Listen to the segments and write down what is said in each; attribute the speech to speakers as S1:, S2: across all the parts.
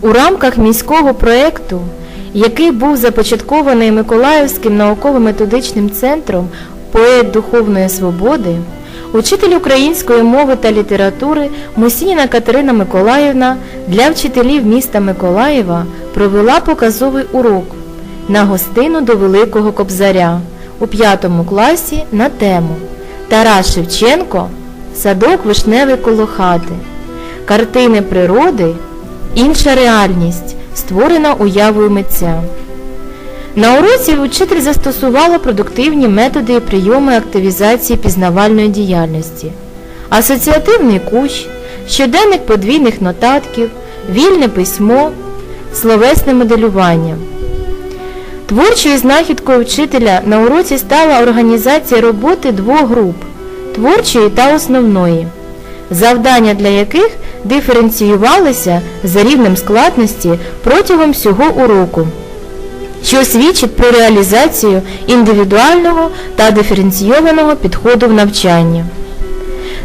S1: У рамках міського проєкту, який був започаткований Миколаївським науково-методичним центром Поет Духовної Свободи, учитель української мови та літератури Мусініна Катерина Миколаївна для вчителів міста Миколаєва провела показовий урок на гостину до Великого Кобзаря у п'ятому класі на тему Тарас Шевченко Садок вишневий коло хати. Картини природи інша реальність, створена уявою митця. На уроці вчитель застосувала продуктивні методи і прийоми активізації пізнавальної діяльності, асоціативний кущ, щоденник подвійних нотатків, вільне письмо, словесне моделювання. Творчою знахідкою вчителя на уроці стала організація роботи двох груп творчої та основної, завдання для яких диференціювалися за рівнем складності протягом всього уроку, що свідчить про реалізацію індивідуального та диференційованого підходу в навчанні.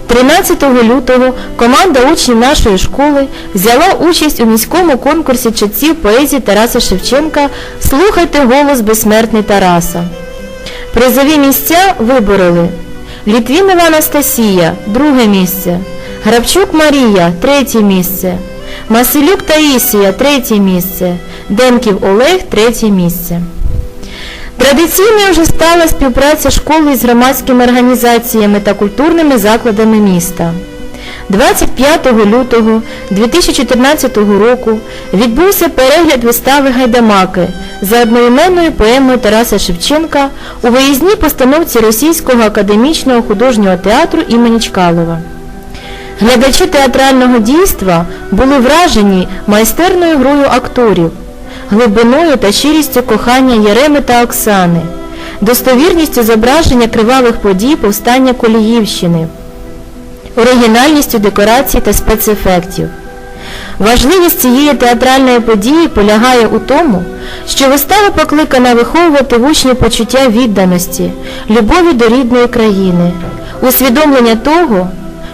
S1: 13 лютого команда учнів нашої школи взяла участь у міському конкурсі читців поезії Тараса Шевченка Слухайте голос безсмертний Тараса. Призові місця вибороли Літвінова Анастасія друге місце, Грабчук Марія третє місце, Масилюк Таїсія третє місце, Демків Олег третє місце. Традиційною вже стала співпраця школи з громадськими організаціями та культурними закладами міста. 25 лютого 2014 року відбувся перегляд вистави Гайдамаки за одноіменною поемою Тараса Шевченка у виїзній постановці Російського академічного художнього театру імені Чкалова. Глядачі театрального дійства були вражені майстерною грою акторів, глибиною та щирістю кохання Єреми та Оксани, достовірністю зображення кривавих подій повстання Коліївщини, оригінальністю декорацій та спецефектів. Важливість цієї театральної події полягає у тому, що вистава покликана виховувати в учні почуття відданості, любові до рідної країни, усвідомлення того,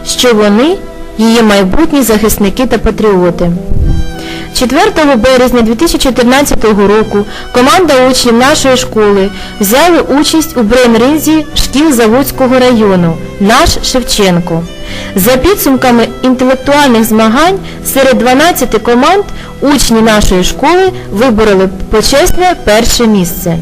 S1: що вони її майбутні захисники та патріоти. 4 березня 2014 року команда учнів нашої школи взяли участь у брейн-ринзі шкіл Заводського району «Наш Шевченко». За підсумками інтелектуальних змагань серед 12 команд учні нашої школи вибороли почесне перше місце.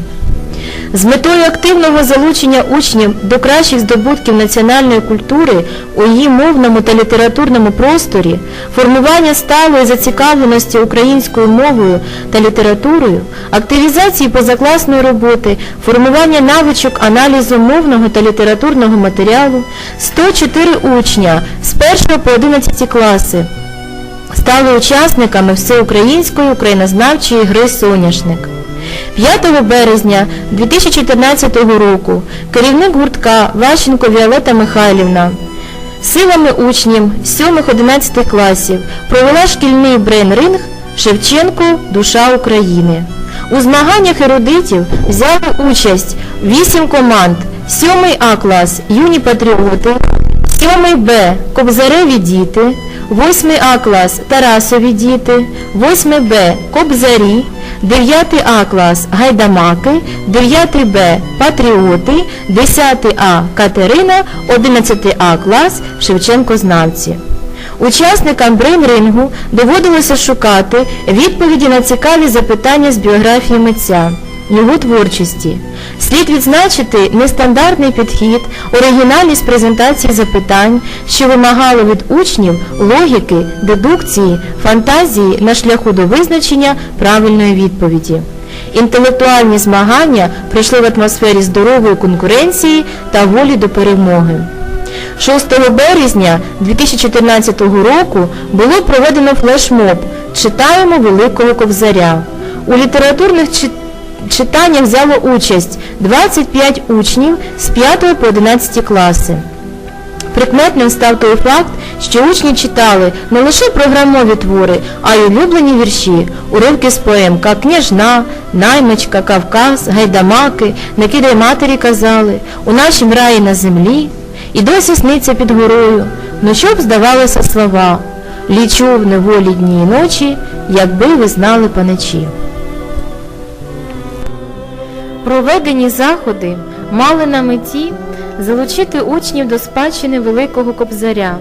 S1: З метою активного залучення учнів до кращих здобутків національної культури у її мовному та літературному просторі, формування сталої зацікавленості українською мовою та літературою, активізації позакласної роботи, формування навичок аналізу мовного та літературного матеріалу, 104 учня з 1 по 11 класи стали учасниками всеукраїнської українознавчої гри «Соняшник». 5 березня 2014 року. Керівник гуртка Ващенко Віолета Михайлівна. Силами учнів 7-11 класів провела шкільний брейн-ринг Шевченко Душа України. У змаганнях ерудитів взяли участь 8 команд, 7 А клас Юні патріоти, 7 Б Кобзареві діти, 8 А клас Тарасові діти, 8 Б Кобзарі, 9 А клас Гайдамаки, 9 Б Патріоти, 10 А Катерина, 11 А клас Шевченкознавці. Учасникам брейн-рингу доводилося шукати відповіді на цікаві запитання з біографії митця, його творчості. Слід відзначити нестандартний підхід, оригінальність презентації запитань, що вимагало від учнів логіки, дедукції, фантазії на шляху до визначення правильної відповіді. Інтелектуальні змагання пройшли в атмосфері здорової конкуренції та волі до перемоги. 6 березня 2014 року було проведено флешмоб Читаємо Великого Ковзаря. У літературних чит- читаннях взяло участь 25 учнів з 5 по 11 класи. Прикметним став той факт, що учні читали не лише програмові твори, а й улюблені вірші, уривки з поем «Как княжна, наймичка, Кавказ, гайдамаки, не кидай матері казали, у нашім раї на землі, і досі сниться під горою, ну щоб здавалося слова. лічу в неволі дні й ночі, якби ви знали паничі. Проведені заходи мали на меті залучити учнів до спадщини Великого Кобзаря,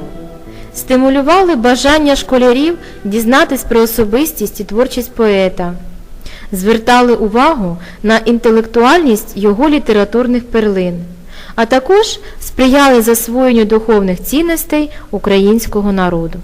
S1: стимулювали бажання школярів дізнатись про особистість і творчість поета, звертали увагу на інтелектуальність його літературних перлин, а також сприяли засвоєнню духовних цінностей українського народу.